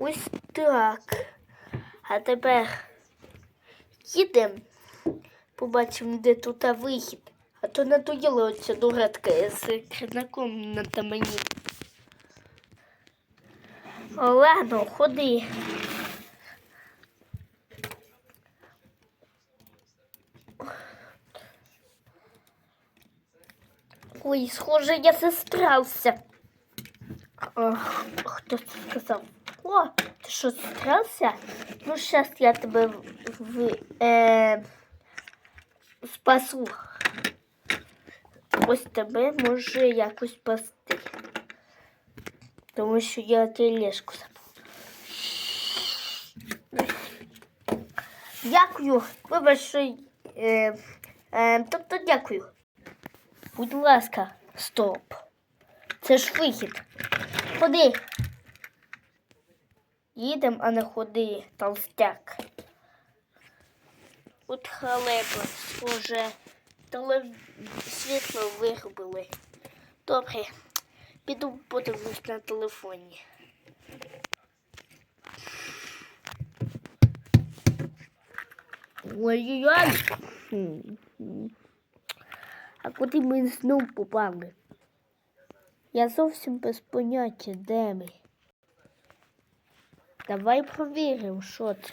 Ось так. А тепер їдемо. Побачимо, де тут вихід. А то надоїла оця дуретка з кринаком на мені. Ладно, ходи. Ой, схоже, я застрався. Хто це сказав? О, ти що застрався? Ну, зараз я тебе в, в, е, спасу. Ось тебе може якось спасти. Тому що я тележку забув. Дякую. Вибач, що... Е, е, тобто дякую. Будь ласка, стоп. Це ж вихід. Ходи. Їдем, а не ходи, толстяк. От халепа, схоже, теле... світло виробили. Добре, піду подивлюсь на телефоні. Ой-ой-ой. А куди ми знов попали? Я зовсім без поняття, де ми. Давай провіримо, що це.